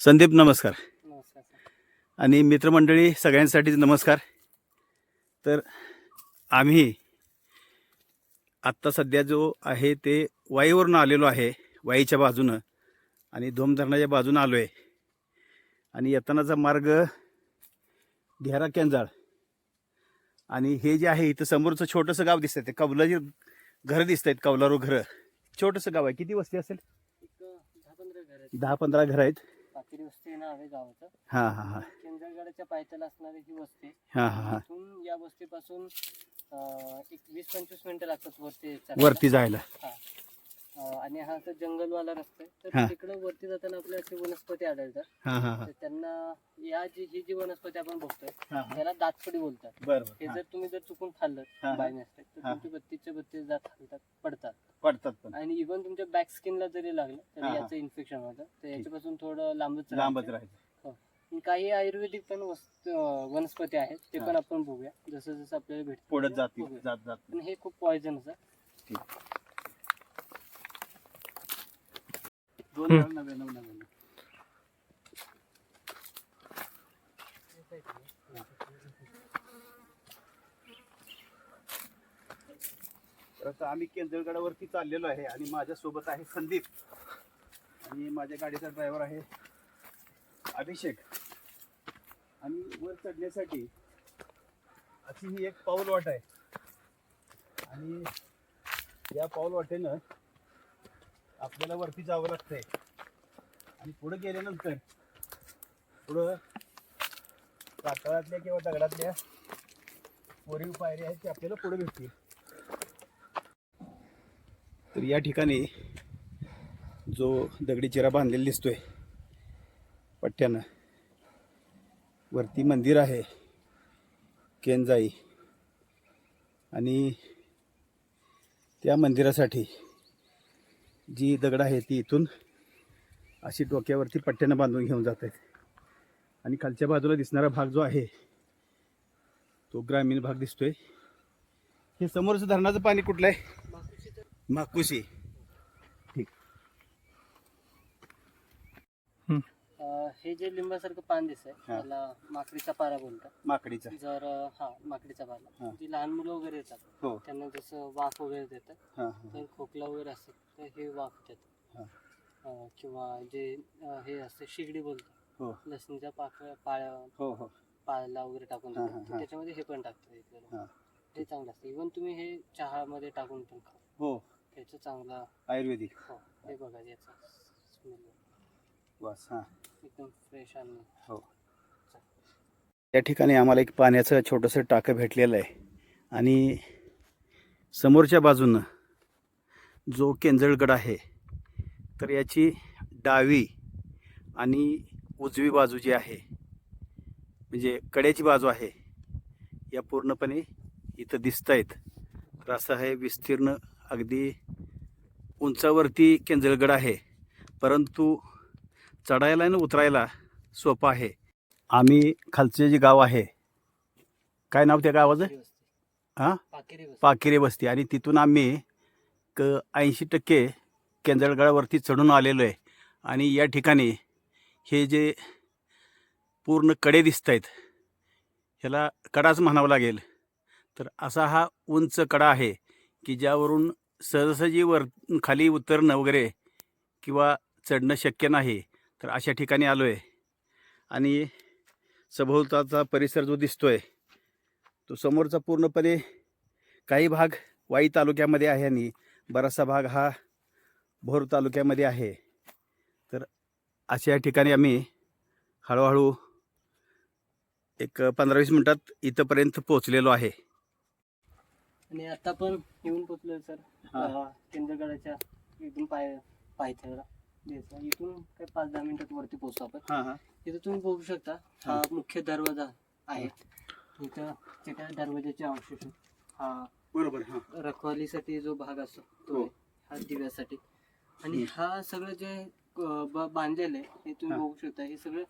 संदीप नमस्कार. आणि मित्रमंडळी सगळ्यांसाठीच नमस्कार. तर आम्ही आत्ता सध्या जो आहे ते वाईवरून आलेलो आहे वाईच्या बाजूनं. आणि धोम धरणाच्या बाजूनं आलो आहे आणि येतानाचा मार्ग घेरा केंजाळ. आणि हे जे आहे इथं समोरचं छोटंसं गाव दिसतंय ते कौलाची घरं दिसत आहेत कौलारू घरं. छोटंसं गाव आहे. किती वस्ती असेल? दहा पंधरा घर आहेत. पाकिरी वस्ती नाव आहे गावाचं? हां हां हां. केंद्रगडाच्या पायथ्याला असणारी ही वस्ती हां हां हां. इथून या वस्तीपासून अं, एक वीस पंचवीस मिनिटं लागतात वरती. वरती जायला. हा. आणि हा असं जंगलवाला रस्ता आहे हा. तर तिकडं वरती जाताना आपल्या अशी वनस्पती आढळतात. हां हां हां. तर त्यांना या जी ही जी वनस्पती आपण बघतोय हां हां. त्याला दातफडी बोलतात. बरं हे जर तुम्ही जर चुकून खाल्लं हा. बाय मिस्टेक तर हा. तुमची बत्तीसचे बत्तीस दात खालतात पडतात. पडतात पण. आणि इव्हन तुमच्या बॅक स्किनला जरी लागलं हा, तरी हा. याचं इन्फेक्शन होतं. तर याच्यापासून थोडं लांबच लांबच राहायचं. आणि काही आयुर्वेदिक पण वस्त- अं, वनस्पती आहेत ते हा. पण आपण बघूया. जसं जसं आपल्याला भेटत. पुढत जातील जात जात पण हे खूप पॉइझन असं. दोन हजार नव्याण्णव नव्याण्णव तर आता आम्ही केंद्रगडावरती चाललेलो आहे आणि माझ्यासोबत आहे संदीप. आणि माझ्या गाडीचा ड्रायव्हर आहे अभिषेक. आणि वर चढण्यासाठी अशी ही एक पाऊल वाट आहे. आणि या पाऊल वाटेनं आपल्याला वरती जावं लागतंय. आणि पुढे गेल्यानंतर पुढं कातळातल्या किंवा दगडातल्या वरीव पायऱ्या आहेत ते आपल्याला पुढे भेटतील. तर या ठिकाणी जो दगडी चिरा बांधलेला दिसतोय पट्ट्यानं वरती मंदिर आहे केनजाई. आणि त्या मंदिरासाठी जी दगड आहे ती इथून अशी डोक्यावरती पट्ट्यानं बांधून घेऊन जात आहेत. आणि खालच्या बाजूला दिसणारा भाग जो आहे तो ग्रामीण भाग दिसतोय. हे समोरचं धरणाचं पाणी कुठलं आहे? माकुशी अं, हे जे लिंबासारखं पान दिसतंय हा. त्याला माकडीचा पारा बोलतात. माकडीचा. जर अं, हा माकडीचा हा. पारा जी लहान मुलं वगैरे येतात हो. त्यांना जसं वाफ वगैरे देतात हां हां. तर खोकला वगैरे असतात तर हे वाफ देतात. हा. अं, किंवा जे अं, हे असते शिगडी बोलतात. हो. लसणीच्या पाकळ्या पाळ्या हो हो. पाला वगैरे टाकून हा, देतात. हा, तर हा. त्याच्यामध्ये हे पण टाकतात इकडे हां. ते चांगलं असतं. इव्हन तुम्ही हे चहामध्ये टाकून पण खा हो. त्याचं चांगला आयुर्वेदिक. हो हे बघा याचा वास हां. एकदम फ्रेश हो. त्या ठिकाणी आम्हाला एक पाण्याचं छोटंसं टाकं भेटलेलं आहे. आणि समोरच्या बाजूनं जो केंजळगड आहे तर याची डावी आणि उजवी बाजू जी आहे म्हणजे कड्याची बाजू आहे या पूर्णपणे इथं दिसत आहेत तर असं आहे विस्तीर्ण अगदी उंचावरती केंजळगड आहे. परंतु चढायला आणि उतरायला सोपं आहे. आम्ही खालचे जे गाव आहे काय नाव त्या गावाचं. हां? पाकिरी वस्ती. आणि तिथून आम्ही क ऐंशी टक्के केंजळगडावरती चढून आलेलो आहे. आणि या ठिकाणी हे जे पूर्णकडे दिसत आहेत ह्याला कडाच म्हणावं लागेल. तर असा हा उंच कडा आहे की ज्यावरून सहजासहजी वर खाली उतरणं वगैरे किंवा चढणं शक्य नाही. तर अशा ठिकाणी आलो आहे आणि सभोवताचा परिसर जो दिसतो आहे तो समोरचा पूर्णपणे काही भाग वाई तालुक्यामध्ये आहे आणि बराचसा भाग हा भोर तालुक्यामध्ये आहे. तर अशा ठिकाणी आम्ही हळूहळू एक पंधरा वीस मिनटात इथंपर्यंत पोहोचलेलो आहे. आणि आता पण येऊन पोचलोय सर. हा. केंद्रगडाच्या इथून पाय पायथ्याला इथून काय पाच दहा मिनिटात वरती पोहोचतो आपण हां हां इथं तुम्ही बघू शकता हा मुख्य दरवाजा आहे इथं त्या दरवाजाचे अवशेष आहेत. हा बरोबर हां रखवालीसाठी जो भाग असतो तो हो. आहे. हा दिव्यासाठी आणि हा सगळं जे अं, ब- बांधलेलं आहे हे तुम्ही हा. बघू शकता हे सगळं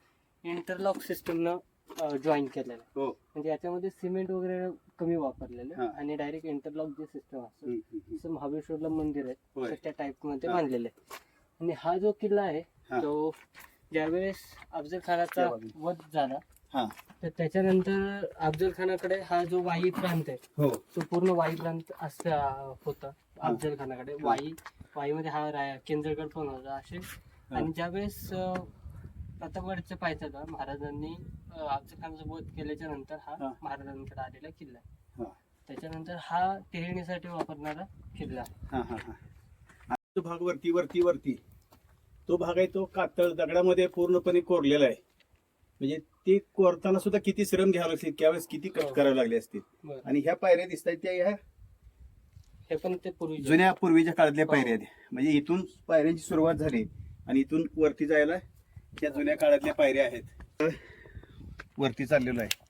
इंटरलॉक सिस्टमनं जॉईन केलेलं आहे हो म्हणजे याच्यामध्ये सिमेंट वगैरे कमी वापरलेलं आहे. आणि डायरेक्ट इंटरलॉक जे सिस्टम असतं हम्म, हम्म, हम्म. जसं महाबळेश्वरला मंदिर आहे होय. तर त्या टाईपमध्ये हा. बांधलेलं आहे आणि हा जो किल्ला आहे हा. तो ज्यावेळेस अफजल खानाचा. वध झाला हा. तर त्याच्यानंतर अफजल खानाकडे हा जो वाई प्रांत आहे हो. तो पूर्ण वाई प्रांत असा होता अफजल खानाकडे. वाई वाईमध्ये हा राया केंद्रगड पण होता असे. आणि ज्यावेळेस अं, प्रतापगडच्या पायथ्याला महाराजांनी अं, अफजल खानाचा वध केल्याच्यानंतर हा हा. महाराजांकडे आलेला किल्ला आहे. हा. त्याच्यानंतर हा टेहळणीसाठी वापरणारा किल्ला. हा हा हा. भाग वरती वरती वरती. तो भाग आहे तो कातळ दगडामध्ये पूर्णपणे कोरलेला आहे म्हणजे ते कोरताना सुद्धा किती श्रम घ्यावे लागतील त्यावेळेस किती कष्ट हो. करावे लागले असतील बरं. आणि ह्या पायऱ्या दिसत आहेत त्या ह्या हे पण ते पूर्वी जुन्या पूर्वीच्या काळातल्या हो. पायऱ्या आहेत. म्हणजे इथून पायऱ्यांची सुरुवात झाली आणि इथून वरती जायला त्या जुन्या काळातल्या पायऱ्या आहेत वरती चाललेलो आहे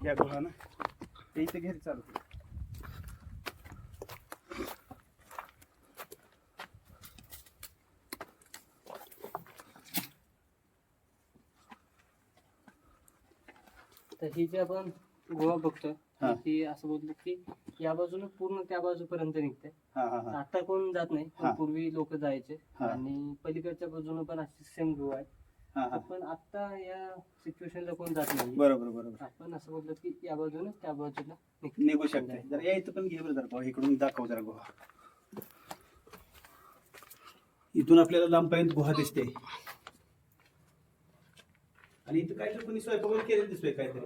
या गुहा ना ते इथे घरी चालू. तर ही जी आपण गोवा बघतोय हा. ती असं बोलतो की या बाजूने पूर्ण त्या बाजूपर्यंत निघते हा हा हा आता कोण जात नाही पण हा. पूर्वी लोक जायचे हा. आणि पलीकडच्या बाजूने पण अशी सेम गुहा आहे हा पण आता या सिच्युएशनला कोण जात नाही बरोबर बरोबर. आपण असं बोलतो की या बाजूने त्या बाजूला निघ- निघू शकते. जरा या इथं पण घे बरं जरा भाऊ इकडून दाखव जरा गुहा इथून आपल्याला लांबपर्यंत गुहा दिसते. आणि इथं काहीतरी कोणी स्वयंपाक वगैरे केलेलं दिसतोय काहीतरी.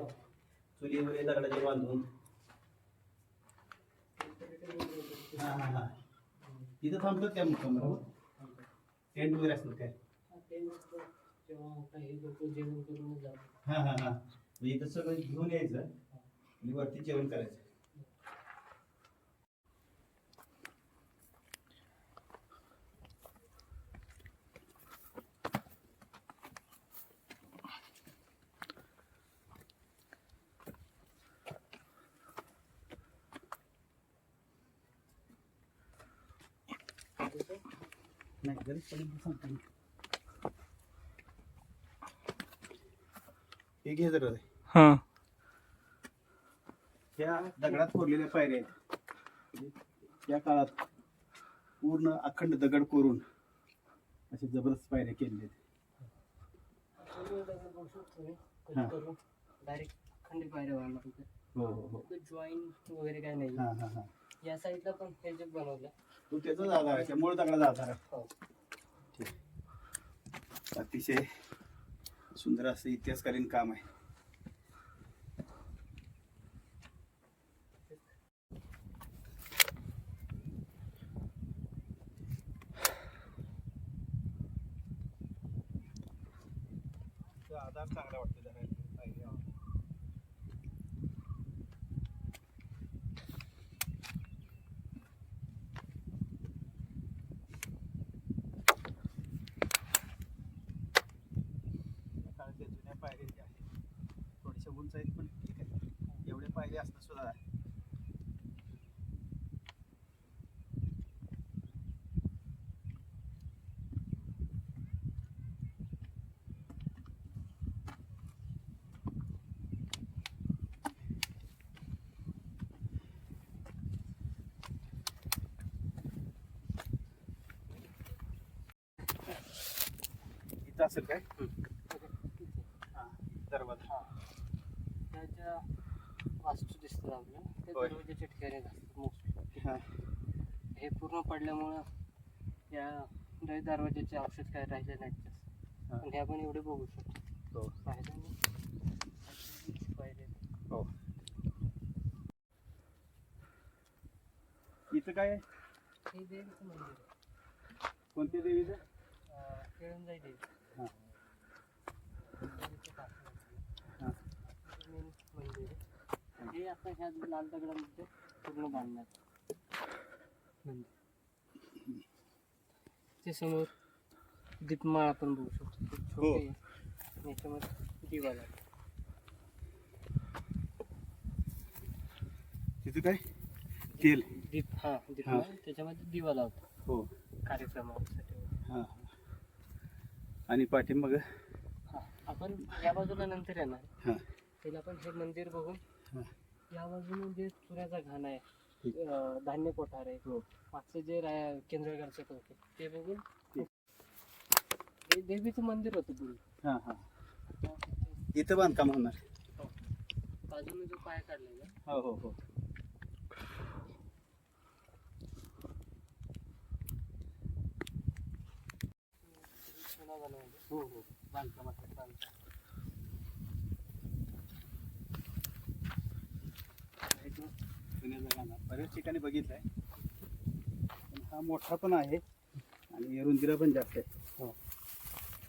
चुली वगैरे दगडाचे बांधून. हा हा हा. इथं थांबतात त्या मुक्काम? टेंट वगैरे असणार काय? तेव्हा काही लोक जेवण करून जातात हा हा हा. म्हणजे इथं सगळं घेऊन यायचं आणि वरती जेवण करायचं. नाही सांगतो मी. हे घे जरा हा. ह्या दगडात कोरलेल्या पायऱ्या आहेत. या काळात पूर्ण अखंड दगड कोरून असे जबरदस्त पायऱ्या केलेल्या आहेत. हा. डायरेक्ट खंडी पायऱ्या हो हो हो. जॉईंट वगैरे काय नाही. हा हा हा. या साईडला पण हे जे बनवलं. तो त्याचाच आधार आहे मूळ दगडाचा आधार आहे. हो. अतिशय सुंदर असं इतिहासकालीन काम आहे आधार चांगला वाटतो जरा पायऱ्या. या काळातल्या जुन्या पायऱ्या ज्या आहेत उंच आहेत पण ठीक आहे. एवढ्या पायऱ्या असणं सुद्धा इथं असेल काय? दरवाजा. वास्तू दिसतात आपल्याला ते होय. दरवाजाच्या ठिकाणी असतात मोस्टली हा हे पूर्ण पडल्यामुळं या दर- दरवाजाचे औषध काय राहिले नाहीत. हा. पण हे आपण एवढे बघू शकतो हो पाहिलं? पाहिले. हो इथं काय आहे? हे देवीचं मंदिर आहे. कोणत्या देवीचं अं, केळंजाई देवी हा देवीचं पासून हा मेन मंदिर आहे. हे आता ह्या लाल दगडामध्ये पूर्ण बांधण्यात. मंदिर ते समोर दीपमाळ आपण बघू शकतो. खूप हो. छोटी. आणि याच्यामध्ये दिवा लागतो तिथं काय? तेल दीप हा दीपमाळ त्याच्यामध्ये दिवा लावतो. हो. कार्यक्रमासाठी. हा आणि पाठीमाग हा. आपण या बाजूला नंतर येणार. हां. पहिलं आपण हे मंदिर बघून हां. या बाजूने जे चुन्याचा घाण आहे. अं, धान्य कोठार आहे हो. मागचं जे राय- केंद्रगडचं टोक आहे ते बघून हे देवीचं मंदिर होतं पूर्वी हां हां. इथं बांधकाम होणार. बाजूने जो पाय काढलेला हो हो हो. हो हो. बांधकामासाठी बांधकाम. पुण्याचा गाणं बऱ्याच ठिकाणी बघितलं आहे पण हा मोठा पण आहे आणि रुंदीला पण जास्त आहे. हो.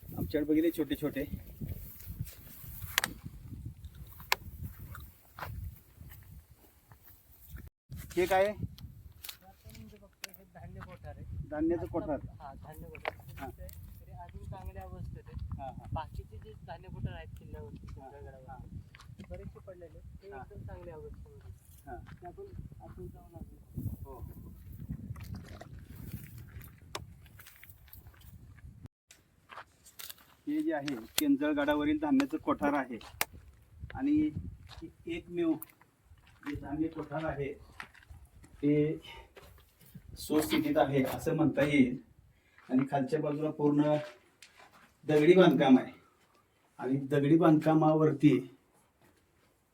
आमच्याकडे बघितले छोटे छोटे. हे काय? हे धान्य कोठार आहे धान्याचं कोठार. हा धान्य कोठार. तरी अजून चांगल्या अवस्थेत आहे बाकीचे जे धान्य कोठार आहेत किल्ल्यावरती ते बरेचसे पडलेले. ते. एकदम चांगल्या अवस्थेमध्ये हां आपण आपण जाऊन हो, हो हे. जे आहे केंजळगडावरील धान्याचं कोठार आहे. आणि एकमेव जे धान्य कोठार आहे ते सुस्थितीत आहे असं म्हणता येईल. आणि खालच्या बाजूला पूर्ण दगडी बांधकाम आहे. आणि दगडी बांधकामावरती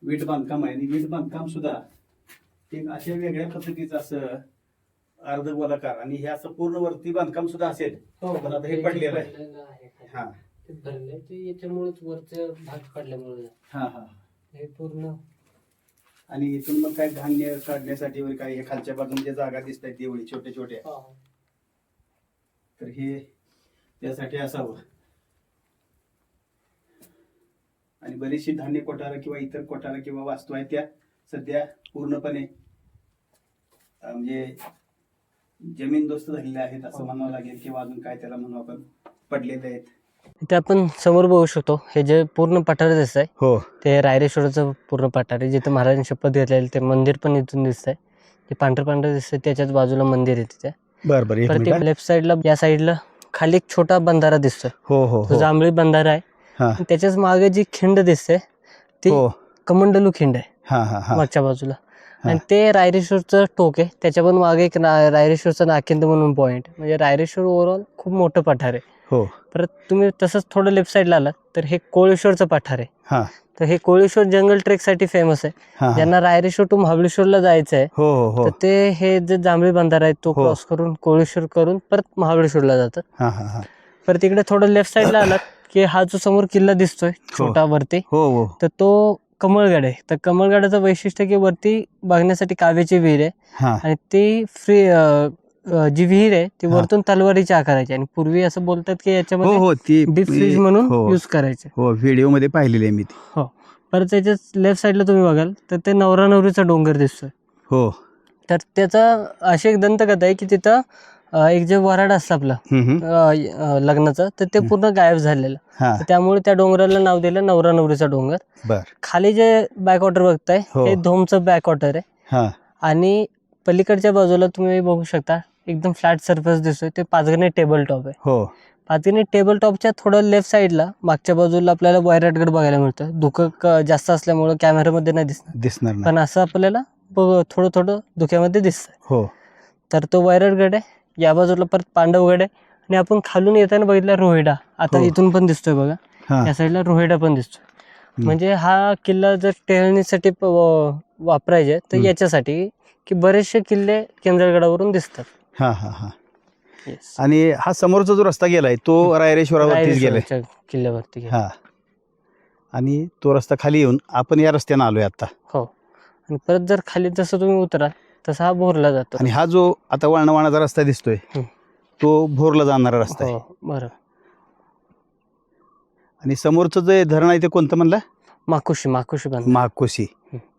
वीट बांधकाम आहे. आणि वीट बांधकाम सुद्धा एक अशा वेगळ्या पद्धतीचं असं अर्धगोलाकार आणि हे असं पूर्ण वरती बांधकाम सुद्धा असेल. हो पण आता हे पडलेलं आहे. हा ते भरले ते याच्यामुळेच वरचं भाग पडल्यामुळे. हा हा. हे पूर्ण. आणि इथून मग काय धान्य काढण्यासाठी वगैरे काय हे खालच्या बाजूने जे जागा दिसत आहेत देवळी छोटे छोटे हा. तर हे त्यासाठी असावं. आणि बरीचशी धान्य कोठारं किंवा इतर कोठारं किंवा वास्तू आहेत त्या सध्या पूर्णपणे म्हणजे जमीनदोस्त झालेल्या आहेत असं म्हणावं लागेल किंवा अजून काय त्याला म्हणू आपण पडलेले आहेत. इथे आपण समोर बघू शकतो. हे जे पूर्ण पठार दिसत आहे हो. ते रायरेश्वराचं पूर्ण पठार आहे जिथे महाराजांनी शपथ घेतलेली ते मंदिर पण इथून दिसत आहे ते पांढरं पांढरं दिसतंय त्याच्याच बाजूला मंदिर आहे तिथे. बर बर. परत लेफ्ट साईडला या साईडला खाली एक छोटा बंधारा दिसतोय. हो हो तो जांभळी बंधारा आहे. हा. आणि त्याच्याच मागे जी खिंड दिसते ती हो. कमंडलू खिंड आहे. हा हा हा. मागच्या बाजूला. हा. आणि ते रायरेश्वरचं टोक आहे. त्याच्या पण मागे एक ना- रायरेश्वरचं नाकेंद म्हणून पॉईंट म्हणजे रायरेश्वर ओव्हरऑल खूप मोठं पठार आहे. हो. परत तुम्ही तसंच थोडं लेफ्ट साईडला आलात तर हे कोळेश्वरचं पठार आहे. हा. तर हे कोळेश्वर जंगल ट्रेकसाठी फेमस आहे. हा ज्यांना रायरेश्वर टू महाबळेश्वरला जायचं आहे हो हो हो. तर ते हे जे जांभळी बंधारा आहे तो हो. क्रॉस करून कोळेश्वर करून परत महाबळेश्वरला हा हा हा. परत इकडे थोडं लेफ्ट साईडला आलात की हा जो समोर किल्ला दिसतोय छोटा वरती हो हो. तर तो कमळगड. आहे तर कमळगडाचं वैशिष्ट्य की वरती बघण्यासाठी काव्याची विहीर आहे. हा. आणि ती फ्री जी विहीर आहे ती हा. वरतून तलवारीच्या आकाराची आणि पूर्वी असं बोलतात की हो याच्यामध्ये हो ती डीप फ्रीज म्हणून हो. युज करायचे. हो व्हिडिओमध्ये पाहिलेली आहे मी ती. हो. परत त्याच्या लेफ्ट साईडला तुम्ही बघाल तर ते नवरा नवरीचा डोंगर दिसतोय. हो. तर त्याचा अशी एक दंतकथा आहे की तिथं एक जे वराड असतं आपलं लग्नाचं तर ते पूर्ण गायब झालेलं. त्यामुळे त्या डोंगराला नाव दिलं नवरा नवरीचा डोंगर. खाली जे बॅकवॉटर बघताय हो. हे धोमचं बॅकवॉटर आहे. हा. आणि पलीकडच्या बाजूला तुम्ही बघू शकता एकदम फ्लॅट सरफेस दिसतोय ते पाचगणी टेबल टॉप आहे. हो. पाचगणी टेबल टॉपच्या थोडं लेफ्ट साईडला मागच्या बाजूला आपल्याला वैराटगड बघायला मिळतं. धुकं जास्त असल्यामुळं कॅमेऱ्यामध्ये नाही दिसणार. दिसणार पण असं आपल्याला थोडं थोडं धुक्यामध्ये दिसतंय. हो. तर तो वैराटगड आहे. या बाजूला परत पांडवगड आहे. आणि आपण खालून येताना बघितलं रोहिडा. आता हो. इथून पण दिसतोय बघा. हा. या साईडला रोहिडा पण दिसतोय. म्हणजे हा किल्ला जर टेहळणीसाठी प- व- वापरायचे तर हम्म. याच्यासाठी की बरेचसे किल्ले केंद्रगडावरून दिसतात. हा हा हा. Yes. आणि हा समोरचा जो रस्ता गेलाय तो रायरेश्वरावरतीच गेलाय. रायरेश्वरच्या किल्ल्यावरती. हा. आणि तो रस्ता खाली येऊन आपण या रस्त्याने आलोय आता. हो. आणि परत जर खाली जसं तुम्ही उतराल तसा हा भोरला जातो. आणि हा जो आता वळणवळणाचा रस्ता दिसतोय. तो भोरला जाणारा रस्ता आहे. हो बरं. आणि समोरचं जे धरण आहे ते कोणतं म्हणलं? माकुशी माकुशी बांध महाकोशी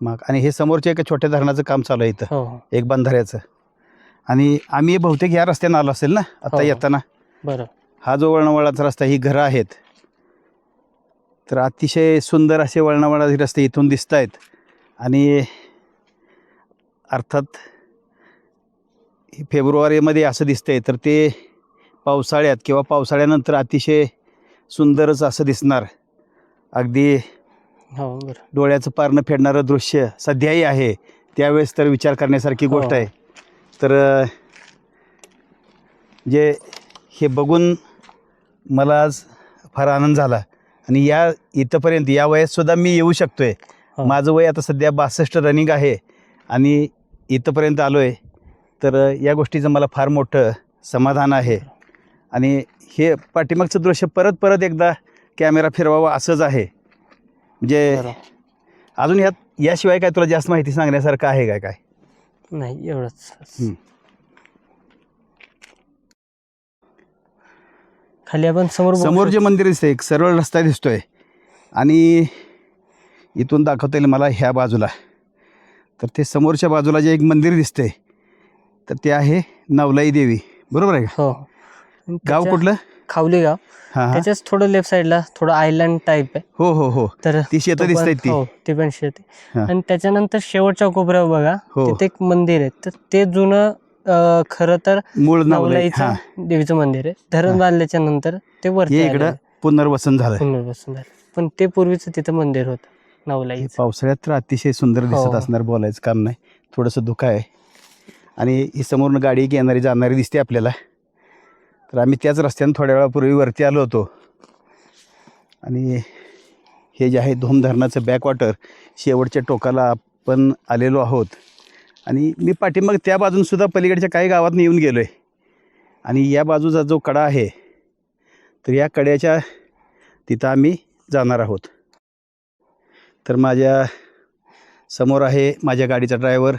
माग आणि हे समोरच्या एका छोट्या धरणाचं काम चालू आहे इथं. हो हो. एक बंधाऱ्याचं. आणि आम्ही बहुतेक या रस्त्यानं आलो असेल ना आता हो. येताना? बरं. हा जो वळणवळाचा रस्ता ही घरं आहेत. तर अतिशय सुंदर असे वळणवळाचे रस्ते इथून दिसत आहेत आणि अर्थात फेब्रुवारीमध्ये असं दिसतंय तर ते पावसाळ्यात किंवा पावसाळ्यानंतर अतिशय सुंदरच असं दिसणार. अगदी हो बरं. डोळ्याचं पारणं फेडणारं दृश्य सध्याही आहे. त्यावेळेस तर विचार करण्यासारखी हो. गोष्ट आहे. तर जे हे बघून मला आज फार आनंद झाला. आणि या इथंपर्यंत या वयात सुद्धा मी येऊ शकतोय. हो. माझं वय आता सध्या बासष्ट रनिंग आहे. आणि इथंपर्यंत आलो आहे तर या गोष्टीचं मला फार मोठं समाधान आहे. आणि हे पाठीमागचं दृश्य परत परत एकदा कॅमेरा फिरवावा असंच आहे. म्हणजे अजून यात याशिवाय काय तुला जास्त माहिती सांगण्यासारखं आहे काय काय? नाही एवढंच. खाली आपण समोर समोर जे मंदिर दिसतंय एक सरळ रस्ता दिसतोय. आणि इथून दाखवता येईल मला ह्या बाजूला. तर ते समोरच्या बाजूला जे एक मंदिर दिसतंय तर ते आहे नवलाई देवी. बरोबर आहे का? हो. गाव त्याच्या- कुठलं? खावली गाव हां हां. त्याच्याच थोडं लेफ्ट साईडला थोडं आयलंड टाईप आहे. हो हो हो. तर ती शेतं तो पण- दिसतायत ती. हो ती पण शेत आहे. हा. आणि त्याच्यानंतर शेवटच्या कोपऱ्यावर बघा हो. तिथे एक मंदिर आहे. तर ते जुनं अं, खरं तर मूळ नवलाई नवलाईचं हां. देवीचं मंदिर आहे. धरण. बांधल्याच्या नंतर ते वरती हे आलेलं इकडं आहे. पुनर्वसन झालं पुनर्वसन झालं पण ते पूर्वीचं तिथं मंदिर होतं. नवलाईचं. पावसाळ्यात तर अतिशय सुंदर दिसत हो. असणार बोलायचं काम नाही. थोडंसं धुकं आहे. आणि ही समोरनं गाडी येणारी जाणारी दिसते आपल्याला. तर आम्ही त्याच रस्त्यानं थोड्या वेळापूर्वी वरती आलो होतो. आणि हे जे आहे धोम धरणाचं बॅकवॉटर शेवटच्या टोकाला आपण आलेलो आहोत. आणि मी पाठीमाग त्या बाजून सुद्धा पलीकडच्या काही गावात येऊन गेलो आहे आणि या बाजूचा जो कडा आहे तर या कड्याच्या तिथं आम्ही जाणार आहोत. तर माझ्यासमोर आहे माझ्या गाडीचा ड्रायव्हर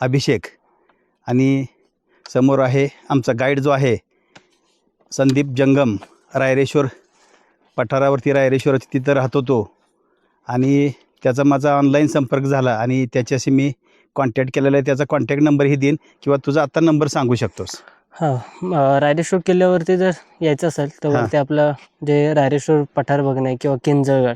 अभिषेक. आणि समोर आहे आमचा गाईड जो आहे संदीप जंगम रायरेश्वर पठारावरती रायरेश्वर तिथं राहतो तो. आणि त्याचा माझा ऑनलाईन संपर्क झाला आणि त्याच्याशी मी कॉन्टॅक्ट केलेला आहे. त्याचा कॉन्टॅक्ट नंबरही देईन किंवा तुझा आत्ता नंबर सांगू शकतोस. हा रायरेश्वर किल्ल्यावरती जर यायचं असेल तर. वरती आपलं जे रायरेश्वर पठार बघणं किंवा किंजळगड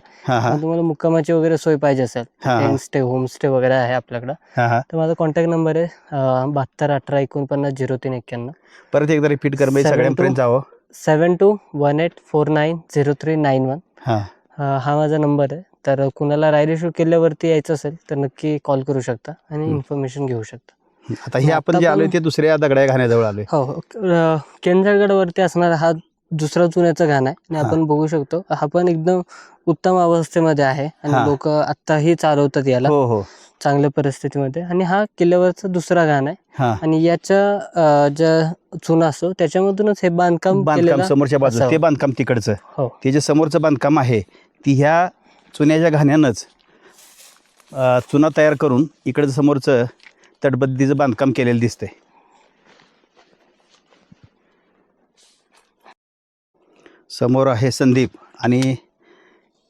तुम्हाला मुक्कामाची वगैरे सोय पाहिजे असेल. हा, हा. स्टे होमस्टे वगैरे आहे आपल्याकडं. तर माझा कॉन्टॅक्ट नंबर आहे बहात्तर अठरा एकोणपन्नास झिरो तीन एक्क्याण्णव. परत एकदा रिपीट कर सगळ्यांपर्यंत. जावं. Seven two one eight four nine zero three nine one हां. माझा नंबर आहे. तर कुणाला रायरेश्वर किल्ल्यावरती यायचं असेल तर नक्की कॉल करू शकता आणि. इन्फॉर्मेशन घेऊ शकता. आता हे आपण जे आलोय ते दुसऱ्या दगड्या घाण्याजवळ आलोय. हो हो. अं, केंद्रगडवरती असणारा हा दुसरा चुन्याचं घाण आहे. आणि हा. आपण बघू शकतो हा पण एकदम उत्तम अवस्थेमध्ये आहे. आणि हा. लोक आत्ताही चालवतात याला. हो हो. चांगल्या परिस्थितीमध्ये. आणि हा किल्ल्यावरचा दुसरा घाण आहे. हां. आणि याच्या ज्या चुना असतो त्याच्यामधूनच हे बांधकाम बांधकाम समोरच्या बाजूला. ते बांधकाम तिकडचं. हो. ते जे समोरचं बांधकाम आहे ती ह्या चुन्याच्या घाण्यानंच चुना तयार करून इकडचं समोरचं तटबंदीचं बांधकाम केलेलं दिसतंय. समोर आहे संदीप आणि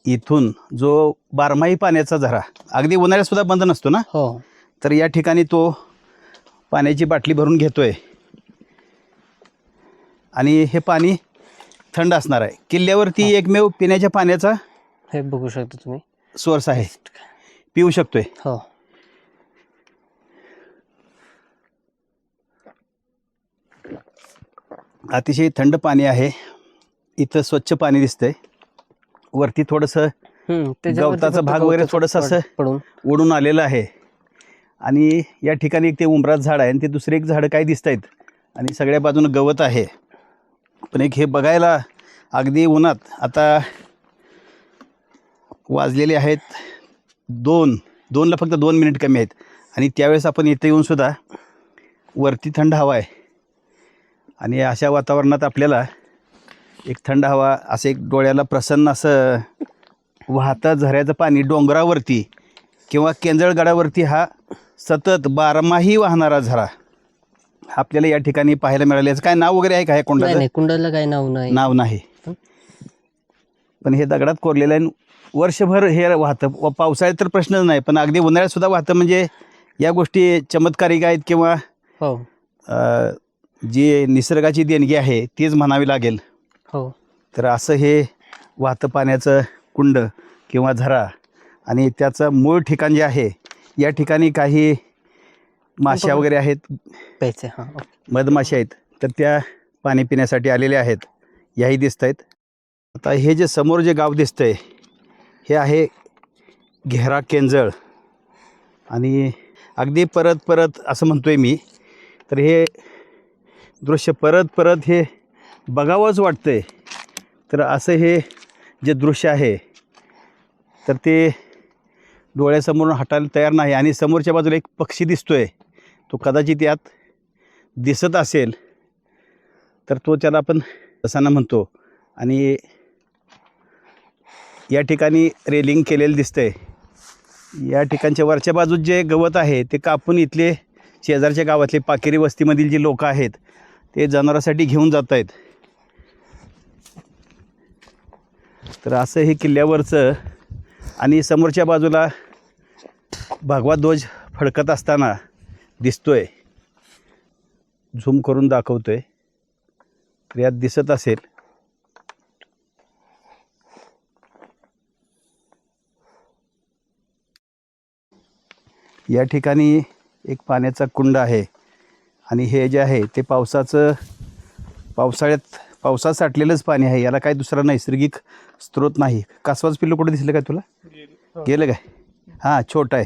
इथून जो बारमाही पाण्याचा झरा अगदी उन्हाळ्यात सुद्धा बंद नसतो ना? हो. तर या ठिकाणी तो पाण्याची बाटली भरून घेतोय. आणि हे पाणी थंड असणार आहे. किल्ल्यावरती एकमेव पिण्याच्या पाण्याचा हे बघू शकता तुम्ही. सोर्स आहे. पिऊ शकतोय. हो. अतिशय थंड पाणी आहे. इथं स्वच्छ पाणी दिसतंय. वरती थोडंसं गवताचा भाग वगैरे थोडंसं असं ओढून आलेलं आहे. आणि या ठिकाणी एक ते उंबरात झाड आहे आणि ते दुसरे एक झाडं काय दिसत आहेत आणि सगळ्या बाजूनं गवत आहे. पण एक हे बघायला अगदी उन्हात आता वाजलेले आहेत दोन. दोनला फक्त दोन मिनिट कमी आहेत. आणि त्यावेळेस आपण इथे येऊन सुद्धा वरती थंड हवा आहे. आणि अशा वातावरणात आपल्याला एक थंड हवा असं एक डोळ्याला प्रसन्न असं वाहतं झऱ्याचं पाणी डोंगरावरती किंवा केंजळगडावरती हा सतत बारमाही वाहणारा झरा आपल्याला या ठिकाणी पाहायला मिळाले याचं काय नाव वगैरे आहे का नाही कुंडाला काही नाव नाही. नाव नाही. पण हे दगडात कोरलेलं आहे. वर्षभर हे वाहतं. व पावसाळ्यात तर प्रश्नच नाही पण अगदी उन्हाळ्यात सुद्धा वाहतं. म्हणजे या गोष्टी चमत्कारिक आहेत किंवा हो. जी निसर्गाची देणगी आहे तीच म्हणावी लागेल. हो. तर असं हे वाहतं पाण्याचं कुंड किंवा झरा आणि त्याचं मूळ ठिकाण जे आहे या ठिकाणी काही माश्या वगैरे आहेत. प्यायचे हा. मधमाशा आहेत. तर त्या पाणी पिण्यासाठी आलेल्या आहेत. याही दिसत आहेत आता हे जे समोर जे गाव दिसतंय हे आहे घेरा केंजळ. आणि अगदी परत परत असं म्हणतो आहे मी. तर हे दृश्य परत परत हे बघावंच वाटतं आहे तर असं हे जे दृश्य आहे तर ते डोळ्यासमोरून हटायला तयार नाही. आणि समोरच्या बाजूला एक पक्षी दिसतो आहे तो कदाचित यात दिसत असेल तर तो त्याला आपण रसाना म्हणतो. आणि या ठिकाणी रेलिंग केलेलं दिसतंय. या ठिकाणच्या वरच्या बाजूत जे गवत आहे ते कापून इथले शेजारच्या गावातले पाकेरी वस्तीमधील जी लोक आहेत ते जनावरासाठी घेऊन जात आहेत तर असं हे किल्ल्यावरचं आणि समोरच्या बाजूला भगवा ध्वज फडकत असताना दिसतोय. झूम करून दाखवतोय. तर यात दिसत असेल. या ठिकाणी एक पाण्याचा कुंड आहे. आणि हे जे आहे ते पावसाचं पावसाळ्यात पावसात साठलेलंच पाणी आहे. याला काही दुसरा नैसर्गिक स्रोत नाही. कासवाचं पिल्लू कुठे दिसलं काय तुला? गेलं. काय? हां छोटं आहे.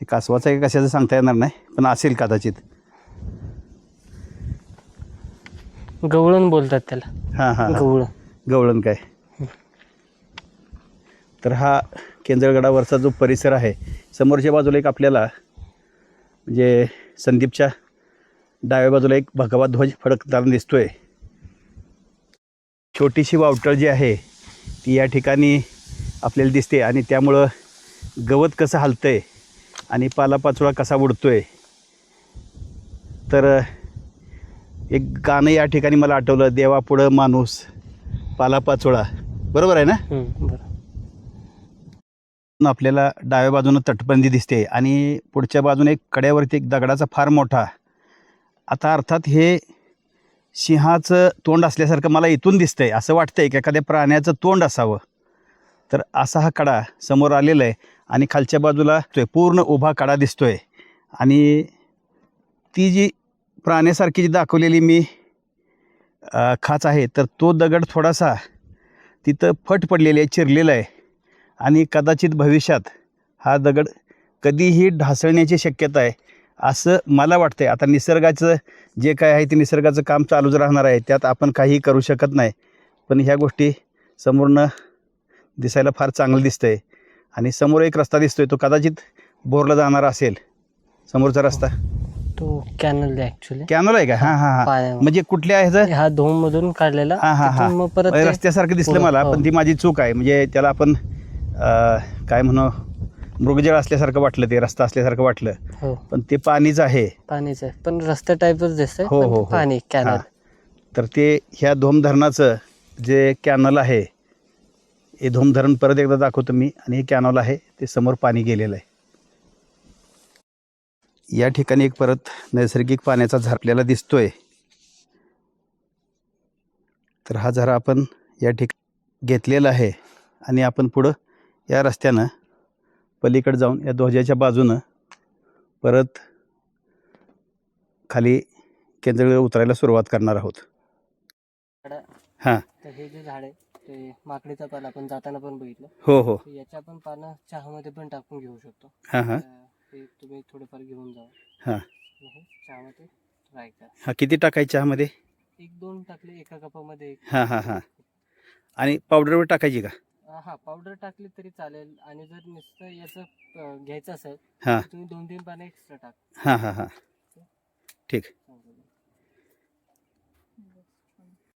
ते कासवाचं आहे का कशाचं सांगता येणार नाही पण असेल कदाचित. गवळण बोलतात त्याला. हां हां हां. गवळण. गवळण काय? तर हा केंजळगडावरचा जो परिसर आहे समोरच्या बाजूला एक आपल्याला म्हणजे संदीपच्या डाव्या बाजूला एक भगवा ध्वज फडकताना दिसतोय. छोटीशी वावटळ जी आहे ती या ठिकाणी आपल्याला दिसते आणि त्यामुळं गवत कसं हलतंय आणि पालापाचोळा कसा उडतोय. तर एक गाणं या ठिकाणी मला आठवलं देवापुढं माणूस पालापाचोळा. बरोबर आहे ना? आपल्याला डाव्या बाजूनं तटबंदी दिसते आणि पुढच्या बाजूने एक कड्यावरती एक दगडाचा फार मोठा आता अर्थात हे सिंहाचं तोंड असल्यासारखं मला इथून दिसतं आहे असं वाटतं आहे की एखाद्या प्राण्याचं तोंड असावं. तर असा हा कडा समोर आलेला आहे आणि खालच्या बाजूला तो पूर्ण उभा कडा दिसतोय. आणि ती जी प्राण्यासारखी जी दाखवलेली मी खाच आहे तर तो दगड थोडासा तिथं फट पडलेली आहे चिरलेला आहे. आणि कदाचित भविष्यात हा दगड कधीही ढासळण्याची शक्यता आहे. असं मला वाटतंय. आता निसर्गाचं जे काय आहे ते निसर्गाचं काम चालूच राहणार आहे. त्यात आपण काही करू शकत नाही. पण ह्या गोष्टी समोरनं दिसायला फार चांगलं दिसतंय. आणि समोर एक रस्ता दिसतोय. तो कदाचित बोरला जाणारा असेल. समोरचा रस्ता. तो कॅनल आहे ऍक्च्युली कॅनोल आहे का? हां हां हां. म्हणजे कुठल्या ह्याचं? हा धोम मधून काढलेला. हा, हा, हा. मग परत ते- रस्त्यासारखं दिसलं मला हो. पण ती माझी चूक आहे. म्हणजे त्याला आपण काय म्हणू मृगजळ असल्यासारखं वाटलं ते रस्ता असल्यासारखं वाटलं. हो. पण ते पाणीच आहे. पाणीच आहे. पण रस्त्या टाईपच दिसतंय हो, पण हो, हो. पाणी कॅनल. तर ते ह्या धोम धरणाचं जे कॅनल आहे हे धोम धरण परत एकदा दाखवतो मी. आणि हे कॅनल आहे ते समोर पाणी गेलेलं आहे. या ठिकाणी एक परत नैसर्गिक पाण्याचा झरा आपल्याला दिसतोय. तर हा झरा आपण या ठिकाणी घेतलेला आहे. आणि आपण पुढं या रस्त्यानं पलीकडे जाऊन या ध्वजाच्या बाजूनं परत खाली केंद्र उतरायला सुरुवात करणार आहोत. हां. तर हे जे झाड आहे ते माकडीचा पाला आपण जाताना पण बघितलं. हो हो. तर याच्या आपण पानं चहामध्ये पण टाकून घेऊ शकतो. हां हां. तर ते तुम्ही थोडेफार घेऊन जा हां. हे चहामध्ये ट्राय करा. हां किती टाकायचं चहामध्ये? एक दोन टाकले एका कपामध्ये एक. हां हां हां. आणि पावडरवर टाकायची का? हा पावडर टाकली तरी चालेल. आणि जर नुसतं याचं घ्यायचं असेल हां. तुम्ही दोन तीन पानं एक्स्ट्रा टाक. हां हां हां. ठीक.